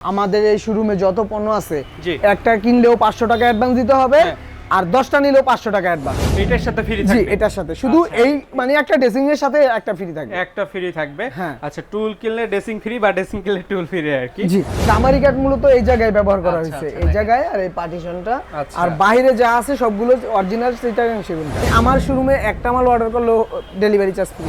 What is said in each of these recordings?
আমাদের এই শোরুমে যত পণ্য আছে একটা কিনলেও পাঁচশো টাকা অ্যাডভান্স দিতে হবে হ্যাঁ। আর দশটা নিলেও পাঁচশো টাকা অ্যাডভান্স এটার সাথে ফ্রি জি এটার সাথে। শুধু আচ্ছা। এই মানে একটা ড্রেসিং এর সাথে একটা ফ্রি থাকবে। একটা ফ্রি থাকবে। হ্যাঁ। আচ্ছা টুল কিনলে ড্রেসিং ফ্রি বা ড্রেসিং কিনলে টুল ফ্রি আর কি? জি কামারি কাঠ মূলত এই জায়গায় ব্যবহার করা আচ্ছা, হয়েছে। আচ্ছা, এই জায়গায় আর এই পার্টিশনটা। আর বাইরে যা আছে সবগুলো অরিজিনাল সেটা কাঠ। আমার শোরুমে একটা মাল অর্ডার করলেও ডেলিভারি চার্জ ফ্রি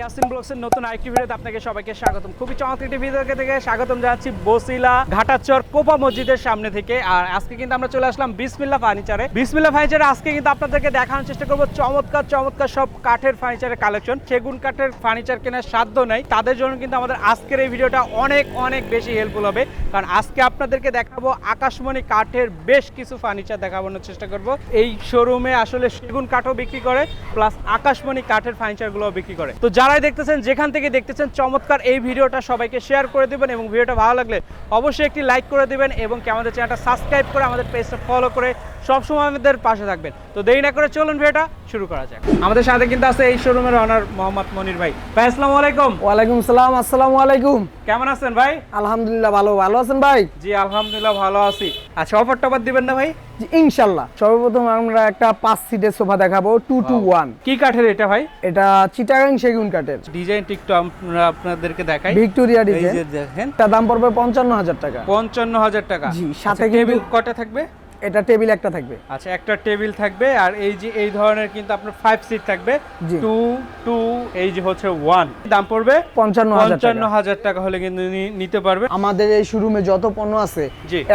ইয়াসিন ব্লগসের নতুন আরেকটি ভিডিওতে আপনাকে সবাইকে স্বাগতম। খুবই চমৎকার একটি ভিডিও থেকে স্বাগতম জানাচ্ছি বসিলা ঘাটাচর কোপা মসজিদের সামনে থেকে। আর আজকে কিন্তু আমরা চলে আসলাম বিসমিল্লা ফার্নিচারে বিসমিল্লা ফার্নিচারে আজকে কিন্তু আপনাদেরকে দেখানোর চেষ্টা করব চমৎকার চমৎকার সব কাঠের ফার্নিচারের কালেকশন সেগুন কাঠের ফার্নিচার কেনার সাধ্য নাই। তাদের জন্য কিন্তু আমাদের আজকের এই ভিডিওটা অনেক অনেক বেশি হেল্পফুল হবে। কারণ আজকে আপনাদেরকে দেখাবো আকাশমণি কাঠের বেশ কিছু ফার্নিচার দেখানোর চেষ্টা করব। এই শোরুমে আসলে সেগুন কাঠও বিক্রি করে প্লাস আকাশমণি কাঠের ফার্নিচারগুলো বিক্রি করে। তো যারাই দেখতেছেন, যেখান থেকে দেখতেছেন, চমৎকার এই ভিডিওটা সবাইকে শেয়ার করে দেবেন এবং ভিডিওটা ভালো লাগলে অবশ্যই একটি লাইক করে দেবেন এবং আমাদের চ্যানেলটা সাবস্ক্রাইব করে আমাদের পেজটা ফলো করে সবসময় আমাদের পাশে থাকবেন। তো দেরি না করে চলুন ভিডিওটা শুরু করা যাক। আমাদের সাথে কিন্তু আছে এই শোরুমের অনার মোহাম্মদ মনির ভাই। ভাই আসসালামু আলাইকুম। ওয়ালাইকুম সালাম আসসালামু আলাইকুম। কেমন আছেন ভাই? আলহামদুলিল্লাহ ভালো ভালো আছেন ভাই? জি আলহামদুলিল্লাহ ভালো আছি। আচ্ছা অফার টফার দিবেন না ভাই? জি, ইনশাল্লাহ। সর্বপ্রথম আমরা একটা পাঁচ সিটের সোফা দেখাবো টু টু ওয়ান কি কাঠের এটা ভাই? এটা চিটাগাং সেগুন কাঠের। ডিজাইন টিকটক আমরা আপনাদেরকে দেখাই। Victoria design. দেখেন। এটা দাম পড়বে পঞ্চান্ন হাজার টাকা। পঞ্চান্ন হাজার টাকা। জি, সাথে আচ্ছা, টেবিল কিন্তু- কটা থাকবে? এটা টেবিল একটা থাকবে। আচ্ছা একটা টেবিল থাকবে আর এই যে এই ধরনের কিন্তু আপনার ফাইভ সিট থাকবে। টু টু এই যে হচ্ছে ওয়ান দাম পড়বে পঞ্চান্ন হাজার পঞ্চান্ন হাজার টাকা হলে কিন্তু নিতে পারবে। আমাদের এই শোরুমে যত পণ্য আছে।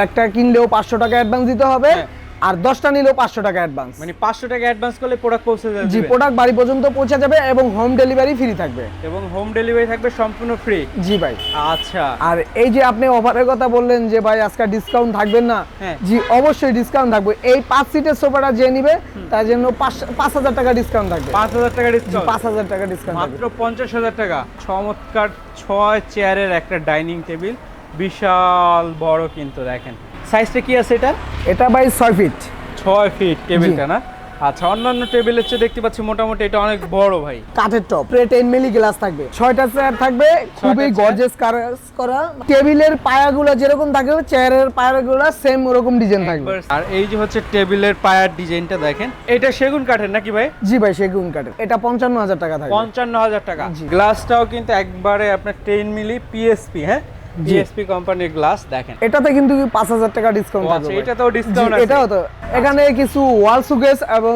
একটা কিনলেও পাঁচশো টাকা অ্যাডভান্স দিতে হবে। হ্যাঁ। আর দশটা নিলেও পাঁচশো টাকা অ্যাডভান্স মানে পাঁচশো টাকা অ্যাডভান্স করলে প্রোডাক্ট পৌঁছে যাবে। জি প্রোডাক্ট বাড়ি পর্যন্ত পৌঁছে যাবে এবং হোম ডেলিভারি ফ্রি থাকবে। এবং হোম ডেলিভারি থাকবে সম্পূর্ণ ফ্রি জি ভাই। আচ্ছা। আর এই যে আপনি অফারের কথা বললেন যে ভাই আজকে ডিসকাউন্ট থাকবেন না হ্যাঁ। জি অবশ্যই ডিসকাউন্ট থাকবে। এই পাঁচ সিটের সোফাটা যে নিবে তার জন্য পাঁচ- পাঁচ হাজার টাকা ডিসকাউন্ট থাকবে। পাঁচ হাজার টাকা ডিসকাউন্ট পাঁচ হাজার টাকা ডিসকাউন্ট মাত্র পঞ্চাশ হাজার টাকা। চমৎকার ছয় চেয়ারের একটা ডাইনিং টেবিল বিশাল বড় কিন্তু দেখেন। সাইজটা কি আছে এটা এটা বাই ছয় ফিট ছয় ফিট টেবিলটা না? আচ্ছা অন্যান্য টেবিলের চেয়ে দেখতে পাচ্ছি মোটামুটি এটা অনেক বড় ভাই। কাঠের টপ টেন মিলি গ্লাস থাকবে। ছয়টা চেয়ার থাকবে খুবই? গর্জেস কাজ করা। টেবিলের পায়াগুলো যেরকম থাকে চেয়ারের পায়াগুলো সেম ওরকম ডিজাইন থাকবে। আর এই যে হচ্ছে টেবিলের পায়ার ডিজাইনটা দেখেন এটা সেগুন কাঠের নাকি ভাই? জি ভাই সেগুন কাঠের। এটা পঞ্চান্ন হাজার টাকা থাকবে। পঞ্চান্ন হাজার টাকা। জি। গ্লাসটাও কিন্তু একবারে আপনার টেন মিলি পিএসপি হ্যাঁ? পিএসপি কোম্পানির গ্লাস দেখেন। এটাতে কিন্তু পাঁচ হাজার টাকা ডিসকাউন্ট আচ্ছা, ভাই। এটাতেও discount জি, আছে? এটাও তো। এখানে কিছু ওয়াল সুকেস এবং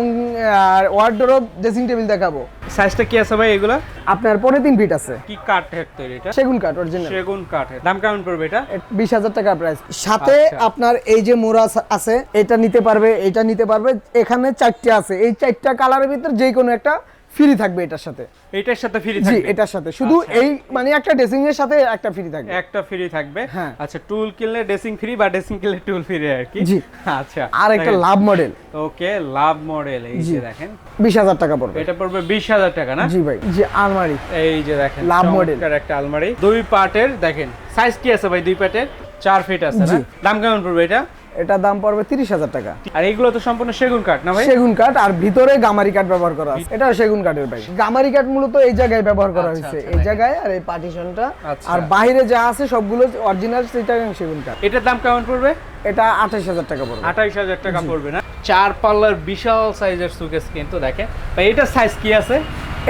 ওয়ার্ডরোব ড্রেসিং টেবিল দেখাবো। সাইজটা কি আছে ভাই এগুলা? আপনার পনেরো তিন ফিট আছে। কি কাঠের তৈরি এটা? সেগুন কাঠ অরিজিনাল সেগুন কাঠের দাম কেমন পড়বে এটা? বিশ হাজার টাকা প্রাইস সাথে আচ্ছা। আপনার এই যে মোড়া আছে এটা নিতে পারবে এটা নিতে পারবে। এখানে চারটে আছে। এই চারটা কালারের ভিতর যে কোনো একটা ফ্রি থাকবে এটার সাথে। এটার সাথে ফ্রি জি থাকবে এটার সাথে। শুধু আচ্ছা। এই মানে একটা ড্রেসিং এর সাথে একটা ফ্রি থাকবে। একটা ফ্রি থাকবে। হ্যাঁ। আচ্ছা টুল কিনলে ড্রেসিং ফ্রি বা ড্রেসিং কিনলে টুল ফ্রি আর কি? জি। আচ্ছা। আর একটা লাভ মডেল ওকে লাভ মডেল এই যে দেখেন। বিশ হাজার টাকা পড়বে। এটা পড়বে বিশ হাজার টাকা না? জি ভাই জি আলমারি। এই যে দেখেন লাভ মডেল একটা আলমারি। দুই পার্টের দেখেন সাইজ কি আছে ভাই দুই পার্টের চার ফিট আছে না? দাম কেমন পড়বে এটা? এটা দাম পড়বে তিরিশ হাজার টাকা। আর এগুলো তো সম্পূর্ণ সেগুন কাঠ না ভাই? সেগুন কাঠ আর ভিতরে গামারি কাঠ ব্যবহার করা আছে। এটা সেগুন কাঠের ভাই গামারি কাঠ মূলত এই জায়গায় ব্যবহার করা আচ্ছা, হয়েছে। আচ্ছা, এই জায়গায় আর এই পার্টিশনটা আচ্ছা। আর বাইরে যা আছে সবগুলো অরিজিনাল সেটা সেগুন কাঠ। এটার দাম কেমন পড়বে? এটা আঠাশ হাজার টাকা পড়বে। আঠাইশ হাজার টাকা পড়বে না? চার পাল্লার বিশাল সাইজের সুকেস কিন্তু দেখেন। ভাই এটার সাইজ কি আছে?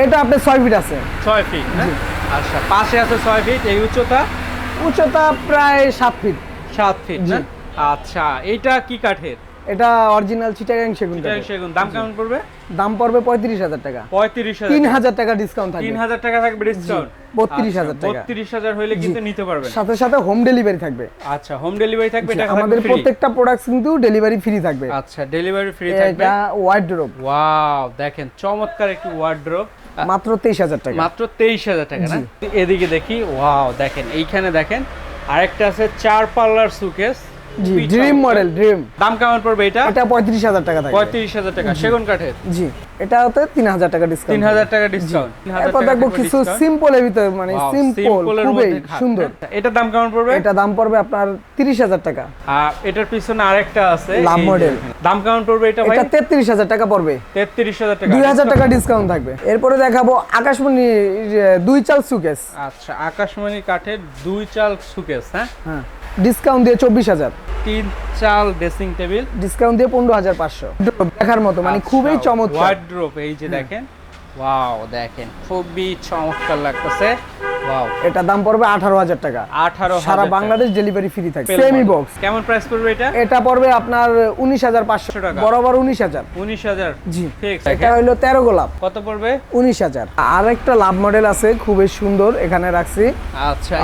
এটা আপনার ছয় ফিট আছে। ছয় ফিট আচ্ছা পাশে আছে ছয় ফিট এই উচ্চতা? উচ্চতা প্রায় সাত ফিট সাত ফিট। না? আচ্ছা এটা কি কাঠের? এটা অরিজিনাল চিটাগাং সেগুন সেগুন দাম কেমন পড়বে? দাম পড়বে পঁয়ত্রিশ হাজার টাকা। পঁয়ত্রিশ তিন হাজার হাজার টাকা ডিসকাউন্ট তিন হাজার টাকা থাকবে ডিসকাউন্ট 32,000 টাকা। বত্রিশ হাজার হলে কিন্তু নিতে পারবেন। সাথে সাথে হোম ডেলিভারি থাকবে। আচ্ছা হোম ডেলিভারি থাকবে এটা আমাদের প্রত্যেকটা প্রোডাক্ট কিন্তু ডেলিভারি ফ্রি থাকবে। আচ্ছা ডেলিভারি ফ্রি থাকবে। এটা ওয়ার্ডরোব ওয়াও দেখেন চমৎকার একটি ওয়ার্ড্রোব মাত্র তেইশ হাজার টাকা। মাত্র তেইশ হাজার টাকা না? এদিকে দেখি ওয়াও দেখেন এইখানে দেখেন আরেকটা আছে চার পাল্লার showcase G dream model dream দাম কেমন পড়বে এটা? এটা পঁয়ত্রিশ হাজার টাকা থাকবে পঁয়ত্রিশ হাজার টাকা সেগুন কাঠের? জি এটা হতে তিন হাজার টাকা ডিসকাউন্ট তিন হাজার টাকা ডিসকাউন্ট এরপর দেখব কিছু সিম্পলের ভিতরে মানে সিম্পল খুবই সুন্দর। এটার দাম কেমন পড়বে? এটা দাম পড়বে আপনার তিরিশ হাজার টাকা। আর এটার পিছনে আরেকটা আছে লাভ। এখানে। দাম কেমন পড়বে এটা ভাই? এটা তেত্রিশ হাজার টাকা পড়বে। তেত্রিশ হাজার টাকা দুই হাজার টাকা ডিসকাউন্ট থাকবে। এরপরে দেখাবো আকাশমণি দুই চাল সুকেস আচ্ছা আকাশমণি কাঠের দুই চাল সুকেস হ্যাঁ? হ্যাঁ। ডিসকাউন্ট দিয়ে চব্বিশ হাজার। তিন চাল ড্রেসিং টেবিল ডিসকাউন্ট দিয়ে পনেরো হাজার পাঁচশো। দেখার মতো মানে খুবই চমৎকার। ওয়ার্ড্রোপ এই যে দেখেন। ওয়াও দেখেন খুবই চমৎকার লাগতেছে। এটা দাম পড়বে আঠারো হাজার টাকা। আঠারো সারা বাংলাদেশ ডেলিভারি ফ্রি থাকবে। সেমি বক্স কেমন প্রাইস পড়বে এটা? এটা পড়বে আপনার উনিশ হাজার পাঁচশো। টাকা। বরাবর উনিশ হাজার। উনিশ হাজার? জি। এটা হলো তেরো গোলাপ। কত পড়বে? উনিশ হাজার। আর একটা লাভ মডেল আছে খুবই সুন্দর এখানে রাখছি। আচ্ছা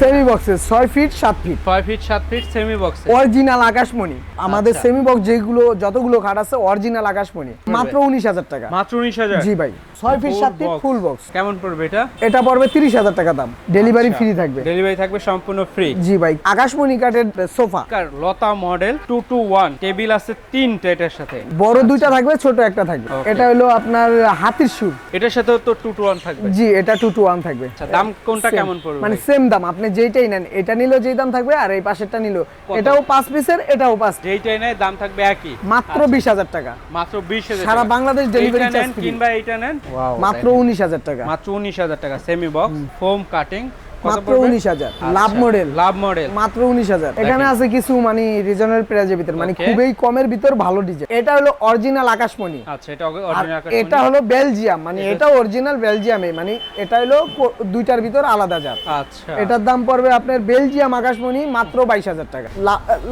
সেমি বক্সে ছয় ফিট সাত ফিট ছয় ফিট সাত ফিট সেমি বক্স অরিজিনাল আকাশমণি। আমাদের আচ্ছা। সেমি বক্স যেগুলো যতগুলো খাট আছে অরিজিনাল আকাশমণি। মাত্র উনিশ হাজার টাকা। মাত্র উনিশ হাজার? জি ভাই। ছয় ফিট সাত ফিট ফুল বক্স কেমন পড়বে এটা? এটা পড়বে তিরিশ হাজার টাকা দাম। ডেলিভারি আচ্ছা। ফ্রি থাকবে। ডেলিভারি থাকবে সম্পূর্ণ ফ্রি জি ভাই আকাশমণি কাঠের সোফা। লতা model two two one table আছে তিনটা এটার সাথে। বড় দুইটা থাকবে ছোট একটা থাকবে। এটা হলো আপনার হাতির সুর এটার সাথেও তো টু টু ওয়ান থাকবে। জি এটা টু টু ওয়ান থাকবে। আচ্ছা দাম কোনটা কেমন পড়বে মানে সেম দাম আপনি যেইটাই নেন এটা নিলেও যেই দাম থাকবে আর এই পাশেরটা নিলেও এটাও পাঁচ পিসের এটাও পাঁচ। যেইটাই নেয় দাম থাকবে একই। মাত্র বিশ হাজার টাকা। মাত্র বিশ হাজার সারা বাংলাদেশ ডেলিভারি চার্জ কিংবা এইটা নেন মাত্র উনিশ হাজার টাকা। মাত্র উনিশ হাজার টাকা সেমি বক্স ফোম কাটিং মাত্র উনিশ হাজার। Love model. Love model. মাত্র উনিশ হাজার। এখানে আছে কিছু মানে রিজনাল প্রাইজের ভিতর মানে খুবই কমের ভিতর ভালো ডিজাইন এটা হলো অরিজিনাল আকাশমণি। আচ্ছা এটা অরিজিনাল এটা হলো বেলজিয়াম মানে এটা- অরিজিনাল বেলজিয়ামে মানে এটা হলো দুইটার ভিতর আলাদা জাত। আচ্ছা। এটার দাম পড়বে আপনার বেলজিয়াম আকাশমণি মাত্র বাইশ হাজার টাকা।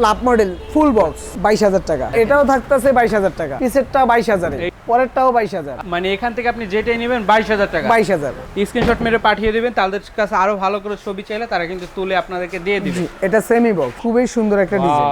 লাভ মডেল ফুল বক্স বাইশ হাজার টাকা। এটাও থাকতেছে বাইশ হাজার টাকা। পিসেরটা বাইশ হাজারে এই- পরেরটাও বাইশ হাজার। মানে এখান থেকে আপনি যেটাই নেবেন বাইশ হাজার টাকা। বাইশ হাজার। স্ক্রিনশট মেরে পাঠিয়ে দিবেন তাদের কাছে আরও ভালো করে ছবি চাইলে তারা কিন্তু তুলে আপনাদেরকে দিয়ে দিবে। এটা সেমি বক্স খুবই সুন্দর একটা ডিজাইন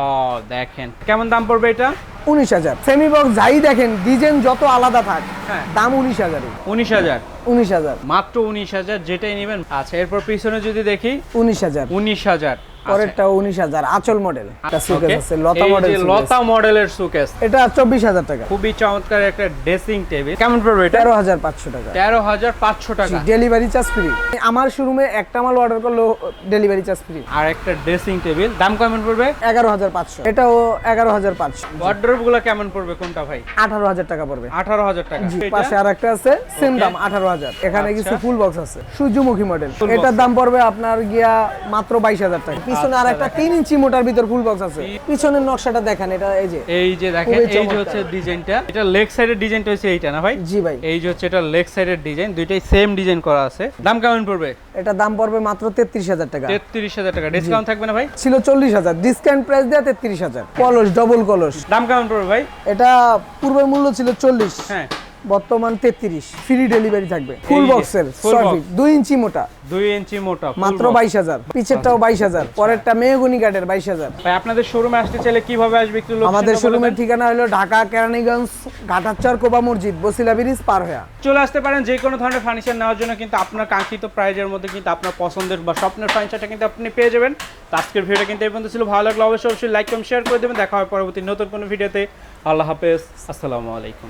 দেখেন কেমন দাম পড়বে এটা? উনিশ হাজার। সেমি বক্স যাই দেখেন ডিজাইন যত আলাদা থাক হ্যাঁ। দাম উনিশ হাজারই। উনিশ হাজার? উনিশ হাজার। মাত্র উনিশ হাজার যেটাই নেবেন। আচ্ছা এরপর পিছনে যদি দেখি? উনিশ হাজার। উনিশ হাজার। পরেরটা উনিশ হাজার আচল মডেল একটা সুকেস আছে লতা মডেল লতা মডেলের সুকেস এটা চব্বিশ হাজার টাকা। খুবই চমৎকার একটা ড্রেসিং টেবিল কেমন পড়বে এটা? তেরো হাজার পাঁচশো টাকা। তেরো হাজার পাঁচশো টাকা। ডেলিভারি চার্জ ফ্রি আমার শোরুমে একটা মাল অর্ডার করলেও ডেলিভারি চার্জ ফ্রি আর একটা ড্রেসিং টেবিল দাম কেমন পড়বে? এগারো হাজার পাঁচশো। এটাও এগারো হাজার পাঁচশো। ওয়ার্ড্রোবগুলো কেমন পড়বে কোনটা ভাই? আঠারো হাজার টাকা পড়বে। আঠারো হাজার টাকা। পাশে আর একটা আছে সেম দাম আঠারো হাজার। এখানে আচ্ছা। কিছু ফুল বক্স আছে। সূর্যমুখী মডেল এটার দাম পড়বে আপনার গিয়া মাত্র বাইশ হাজার টাকা। পিছনে আর একটা তিন ইঞ্চি মোটার ভিতর ফুল বক্স আছে। পিছনের নকশাটা দেখেন এটা এই যে। এই যে দেখেন এই যে হচ্ছে ডিজাইনটা। এটা লেগ সাইডের ডিজাইনটা হচ্ছে এইটা না ভাই? জি ভাই। এই যে হচ্ছে এটা লেগ সাইডের ডিজাইন দুইটাই সেম ডিজাইন করা আছে। দাম কেমন পড়বে? এটা দাম পড়বে মাত্র তেত্রিশ হাজার টাকা। তেত্রিশ হাজার টাকা। ডিসকাউন্ট থাকবে না ভাই? ছিল চল্লিশ হাজার। ডিসকাউন্ট প্রাইস তেত্রিশ হাজার। কলস ডবল কলস। দাম কেমন পড়বে ভাই? এটা পূর্বের মূল্য ছিল চল্লিশ। হ্যাঁ। বর্তমান তেত্রিশ। ফ্রি ডেলিভারি থাকবে। ফুল বক্সের full ছয় box। ফিট দুই ইঞ্চি মোটা। দুই ইঞ্চি মোটা মাত্র box। বাইশ হাজার পিছেরটাও বাইশ হাজার পরেরটা মেহগুনি কাঠের বাইশ হাজার। ভাই আপনাদের শোরুমে আসতে চাইলে কীভাবে আসবে একটু আমাদের শোরুমের ঠিকানা হলো ঢাকা কেরানীগঞ্জ ঘাটাচর কোবা মসজিদ বসিলা ব্রিজ পার হয়ে। চলে আসতে পারেন যে কোনো ধরনের ফার্নিচার নেওয়ার জন্য কিন্তু আপনার কাঙ্ক্ষিত প্রাইজের মধ্যে কিন্তু আপনার পছন্দের বা স্বপ্নের ফার্নিচারটা কিন্তু আপনি পেয়ে যাবেন। তো আজকের ভিডিও কিন্তু এই পর্যন্ত ছিল। ভালো লাগলে অবশ্যই অবশ্যই লাইক কম শেয়ার করে দেবেন। দেখা হবে পরবর্তী নতুন কোনো ভিডিওতে আল্লাহ হাফেজ। আসসালামু আলাইকুম।